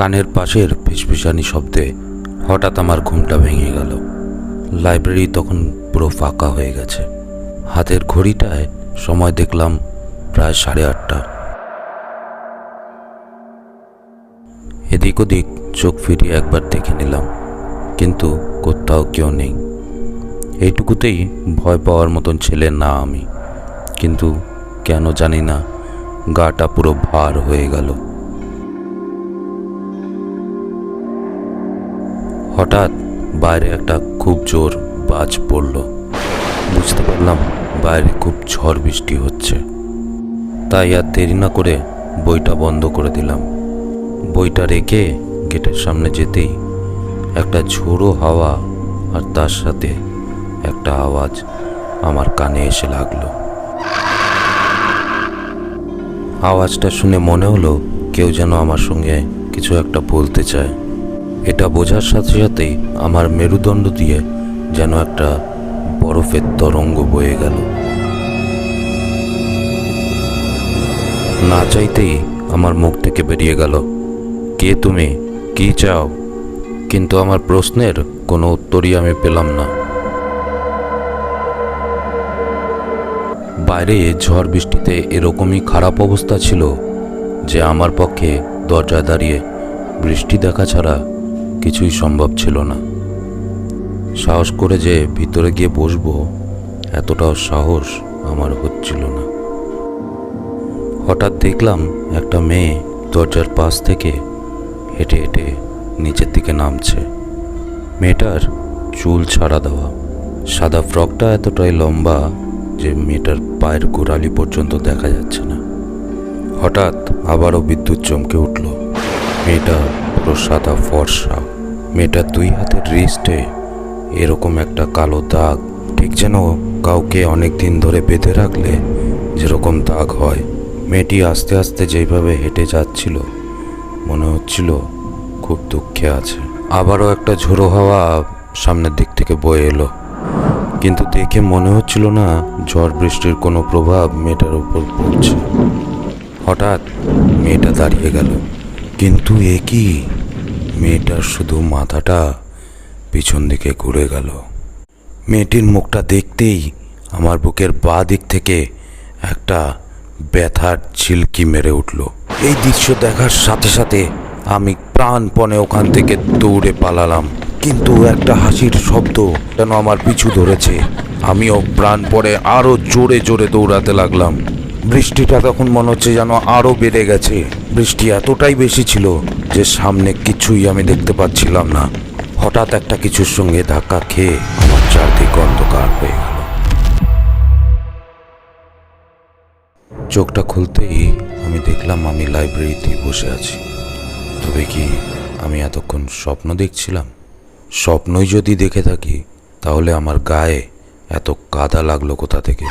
কানের পাশের ফিসফিসানি শব্দে হঠাৎ আমার ঘুমটা ভেঙে গেল। লাইব্রেরি তখন পুরো ফাঁকা হয়ে গেছে। হাতের ঘড়িটায় সময় দেখলাম প্রায় সাড়ে আটটা। এদিক ওদিক চোখ ফিরিয়ে একবার দেখে নিলাম, কিন্তু কোথাও কেউ নেই। এইটুকুতেই ভয় পাওয়ার মতন ছেলে না আমি, কিন্তু কেন জানি না, গাটা পুরো ভার হয়ে গেল। হঠাৎ বাইরে একটা খুব জোর বাজ পড়ল। বুঝতে পারলাম বাইরে খুব ঝড় বৃষ্টি হচ্ছে। তাই আর দেরি না করে বইটা বন্ধ করে দিলাম। বইটা রেখে গেটের সামনে যেতেই একটা ঝোড়ো হাওয়া আর তার সাথে একটা আওয়াজ আমার কানে এসে লাগল। আওয়াজটা শুনে মনে হলো কেউ যেন আমার সঙ্গে কিছু একটা বলতে চায়। এটা বোঝার সাথে সাথেই আমার মেরুদণ্ড দিয়ে যেন একটা বরফের তরঙ্গ বয়ে গেল। না চাইতেই আমার মুখ থেকে বেরিয়ে গেল। কে তুমি? কি চাও? কিন্তু আমার প্রশ্নের কোনো উত্তরই আমি পেলাম না। বাইরে ঝড় বৃষ্টিতে এরকমই খারাপ অবস্থা ছিল যে আমার পক্ষে দরজায় দাঁড়িয়ে বৃষ্টি দেখা ছাড়া কিছুই সম্ভব ছিল না। সাহস করে যে ভিতরে গিয়ে বসবো, এতটাও সাহস আমার হচ্ছিল না। হঠাৎ দেখলাম একটা মেয়ে দরজার পাশ থেকে হেঁটে হেঁটে নিচের দিকে নামছে। মেয়েটার চুল ছাড়া দেওয়া। সাদা ফ্রকটা এতটাই লম্বা যে মেয়েটার পায়ের গোড়ালি পর্যন্ত দেখা যাচ্ছে না। হঠাৎ আবারও বিদ্যুৎ চমকে উঠল। মেয়েটা পুরো সাদা ফর্সা। মেয়েটার দুই হাতের রিস্টে, এরকম একটা কালো দাগ। ঠিক যেন কাউকে অনেক দিন ধরে বেঁধে রাখলে যেরকম দাগ হয়। মেয়েটি আস্তে আস্তে যেইভাবে হেঁটে যাচ্ছিল, মনে হচ্ছিল খুব দুঃখে আছে। আবারও একটা ঝোড়ো হাওয়া সামনের দিক থেকে বয়ে এলো। কিন্তু দেখে মনে হচ্ছিল না ঝড় বৃষ্টির কোনো প্রভাব মেয়েটার উপর পড়ছে। হঠাৎ মেয়েটা দাঁড়িয়ে গেল। কিন্তু এ কি? মেয়েটার শুধু মাথাটা পিছন দিকে ঘুরে গেল। মেয়েটির মুখটা দেখতেই আমার বুকের বাঁ দিক থেকে একটা ব্যথার ঝিলকি মেরে উঠল। এই দৃশ্য দেখার সাথে সাথে আমি প্রাণপণে ওখান থেকে দৌড়ে পালালাম। কিন্তু একটা হাসির শব্দ যেন আমার পিছু ধরেছে। আমিও প্রাণপণে আরও জোরে জোরে দৌড়াতে লাগলাম। বৃষ্টিটা তখন মনে হচ্ছে যেন আরও বেড়ে গেছে। বৃষ্টি এতটাই বেশি ছিল যে সামনে কিছুই আমি দেখতে পাচ্ছিলাম না। হঠাৎ একটা কিছুর সঙ্গে ধাক্কা খেয়ে আমার চারদিক অন্ধকার হয়ে গেল। চোখটা খুলতেই আমি দেখলাম আমি লাইব্রেরিতে বসে আছি। তবে কি আমি এতক্ষণ স্বপ্ন দেখছিলাম? স্বপ্নই যদি দেখে থাকি, তাহলে আমার গায়ে এত কাদা লাগল কোথা থেকে?